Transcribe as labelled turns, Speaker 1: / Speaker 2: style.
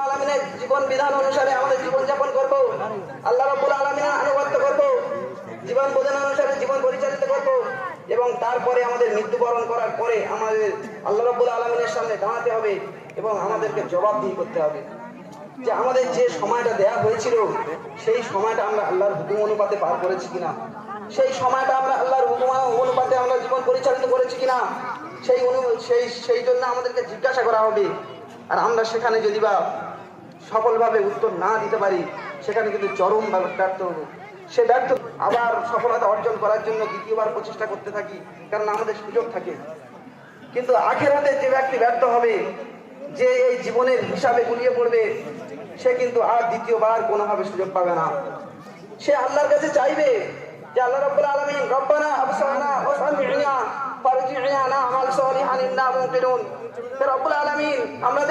Speaker 1: আলমিনের জীবন বিধান অনুসারে আমাদের জীবন করব। আল্লাহ রব্বুল আলমিনের আনুগত্য করব। জীবন বোধন অনুসারে জীবন পরিচালিত করব। এবং তারপরে আমাদের মৃত্যুবরণ করার পরে আমাদের আল্লাহ রব্বুল আলমিনের সামনে দাঁড়াতে হবে এবং আমাদেরকে জবাবদিহি করতে হবে। যে আমাদের যে সময়টা দেয়া হয়েছিল, সেই সময়টা আমরা আল্লাহর হুকুম অনুপাতে পার করেছি কিনা? সেই সময়টা আমরা আল্লাহর হুকুম অনুপাতে আমরা জীবন পরিচালিত করেছি কিনা? সেই অনু, সেই সেই জন্য আমাদেরকে জিজ্ঞাসা করা হবে। আর আমরা সেখানে যদি বা সফলভাবে উত্তর না দিতে পারি, সেখানে কিন্তু চরম ব্যর্থ হব। সে ব্যর্থ, আবার সফলতা অর্জন করার জন্য দ্বিতীয়বার প্রচেষ্টা করতে থাকি, কারণ আমাদের সুযোগ থাকে। কিন্তু আখেরাতে যে ব্যক্তি ব্যর্থ হবে, যে এই জীবনের হিসাবে গুলিয়ে পড়বে, সে কিন্তু আর দ্বিতীয়বার কোনোভাবে সুযোগ পাবে না। সে আল্লাহর কাছে চাইবে যে আল্লাহ রাব্বুল আলামিন, রব্বানা আবসারনা ওয়া সামি'না ফারজি'না না'মাল সালিহান ইন্না মুকিনুন রব্বুল আলামিন, আমরা